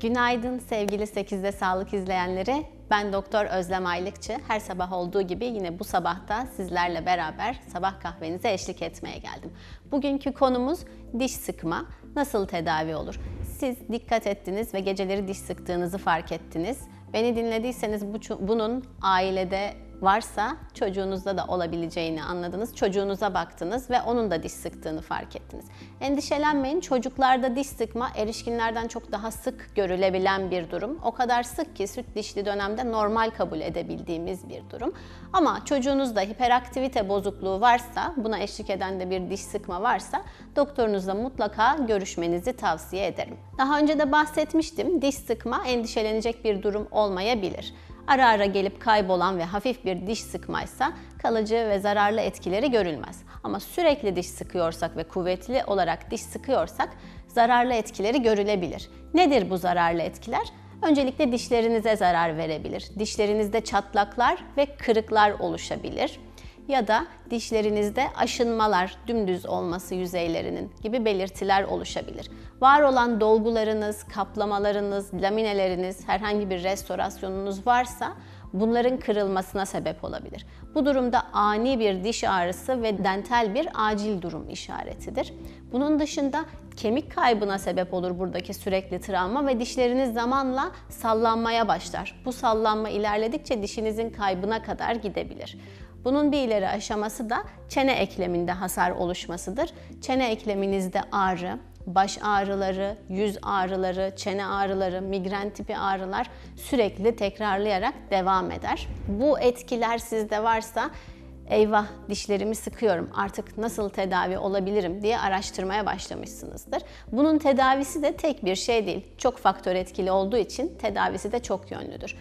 Günaydın sevgili 8'de sağlık izleyenleri. Ben Doktor Özlem Aylıkçı. Her sabah olduğu gibi yine bu sabahta sizlerle beraber sabah kahvenize eşlik etmeye geldim. Bugünkü konumuz diş sıkma. Nasıl tedavi olur? Siz dikkat ettiniz ve geceleri diş sıktığınızı fark ettiniz. Beni dinlediyseniz bu, bunun ailede varsa çocuğunuzda da olabileceğini anladınız. Çocuğunuza baktınız ve onun da diş sıktığını fark ettiniz. Endişelenmeyin. Çocuklarda diş sıkma erişkinlerden çok daha sık görülebilen bir durum. O kadar sık ki süt dişli dönemde normal kabul edebildiğimiz bir durum. Ama çocuğunuzda hiperaktivite bozukluğu varsa, buna eşlik eden de bir diş sıkma varsa doktorunuzla mutlaka görüşmenizi tavsiye ederim. Daha önce de bahsetmiştim. Diş sıkma endişelenecek bir durum olmayabilir ara ara gelip kaybolan ve hafif bir diş sıkmaysa kalıcı ve zararlı etkileri görülmez. Ama sürekli diş sıkıyorsak ve kuvvetli olarak diş sıkıyorsak zararlı etkileri görülebilir. Nedir bu zararlı etkiler? Öncelikle dişlerinize zarar verebilir. Dişlerinizde çatlaklar ve kırıklar oluşabilir ya da dişlerinizde aşınmalar, dümdüz olması yüzeylerinin gibi belirtiler oluşabilir. Var olan dolgularınız, kaplamalarınız, lamineleriniz, herhangi bir restorasyonunuz varsa bunların kırılmasına sebep olabilir. Bu durumda ani bir diş ağrısı ve dental bir acil durum işaretidir. Bunun dışında kemik kaybına sebep olur buradaki sürekli travma ve dişleriniz zamanla sallanmaya başlar. Bu sallanma ilerledikçe dişinizin kaybına kadar gidebilir. Bunun bir ileri aşaması da çene ekleminde hasar oluşmasıdır. Çene ekleminizde ağrı, baş ağrıları, yüz ağrıları, çene ağrıları, migren tipi ağrılar sürekli tekrarlayarak devam eder. Bu etkiler sizde varsa eyvah dişlerimi sıkıyorum artık nasıl tedavi olabilirim diye araştırmaya başlamışsınızdır. Bunun tedavisi de tek bir şey değil. Çok faktör etkili olduğu için tedavisi de çok yönlüdür.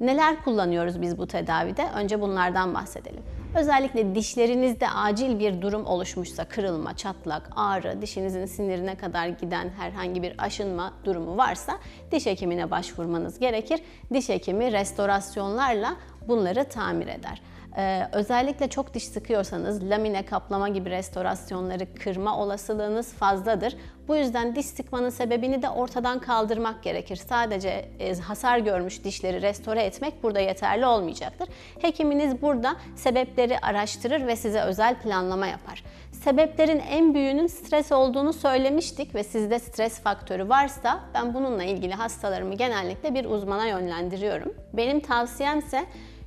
Neler kullanıyoruz biz bu tedavide? Önce bunlardan bahsedelim. Özellikle dişlerinizde acil bir durum oluşmuşsa, kırılma, çatlak, ağrı, dişinizin sinirine kadar giden herhangi bir aşınma durumu varsa diş hekimine başvurmanız gerekir. Diş hekimi restorasyonlarla bunları tamir eder. Ee, özellikle çok diş sıkıyorsanız lamine kaplama gibi restorasyonları kırma olasılığınız fazladır. Bu yüzden diş sıkmanın sebebini de ortadan kaldırmak gerekir. Sadece e, hasar görmüş dişleri restore etmek burada yeterli olmayacaktır. Hekiminiz burada sebepleri araştırır ve size özel planlama yapar. Sebeplerin en büyüğünün stres olduğunu söylemiştik ve sizde stres faktörü varsa ben bununla ilgili hastalarımı genellikle bir uzmana yönlendiriyorum. Benim tavsiyem ise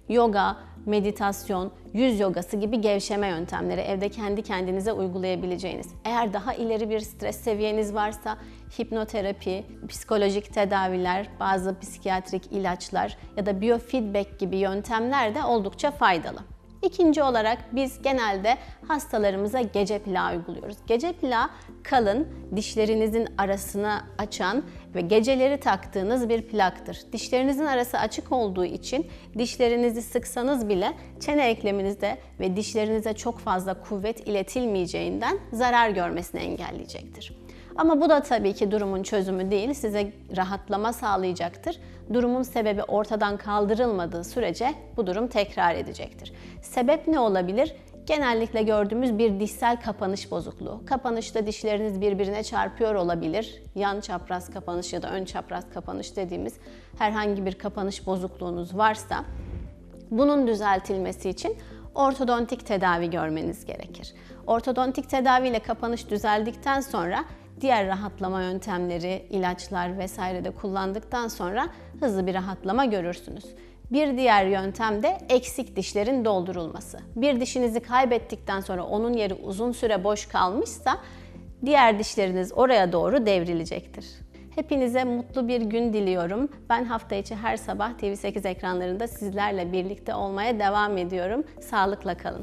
yoga, meditasyon, yüz yogası gibi gevşeme yöntemleri evde kendi kendinize uygulayabileceğiniz. Eğer daha ileri bir stres seviyeniz varsa hipnoterapi, psikolojik tedaviler, bazı psikiyatrik ilaçlar ya da biofeedback gibi yöntemler de oldukça faydalı. İkinci olarak biz genelde hastalarımıza gece plağı uyguluyoruz. Gece plağı kalın, dişlerinizin arasını açan ve geceleri taktığınız bir plaktır. Dişlerinizin arası açık olduğu için dişlerinizi sıksanız bile çene ekleminizde ve dişlerinize çok fazla kuvvet iletilmeyeceğinden zarar görmesini engelleyecektir. Ama bu da tabii ki durumun çözümü değil, size rahatlama sağlayacaktır. Durumun sebebi ortadan kaldırılmadığı sürece bu durum tekrar edecektir. Sebep ne olabilir? Genellikle gördüğümüz bir dişsel kapanış bozukluğu. Kapanışta dişleriniz birbirine çarpıyor olabilir. Yan çapraz kapanış ya da ön çapraz kapanış dediğimiz herhangi bir kapanış bozukluğunuz varsa bunun düzeltilmesi için ortodontik tedavi görmeniz gerekir. Ortodontik tedaviyle kapanış düzeldikten sonra diğer rahatlama yöntemleri, ilaçlar vesaire de kullandıktan sonra hızlı bir rahatlama görürsünüz. Bir diğer yöntem de eksik dişlerin doldurulması. Bir dişinizi kaybettikten sonra onun yeri uzun süre boş kalmışsa diğer dişleriniz oraya doğru devrilecektir. Hepinize mutlu bir gün diliyorum. Ben hafta içi her sabah TV8 ekranlarında sizlerle birlikte olmaya devam ediyorum. Sağlıkla kalın.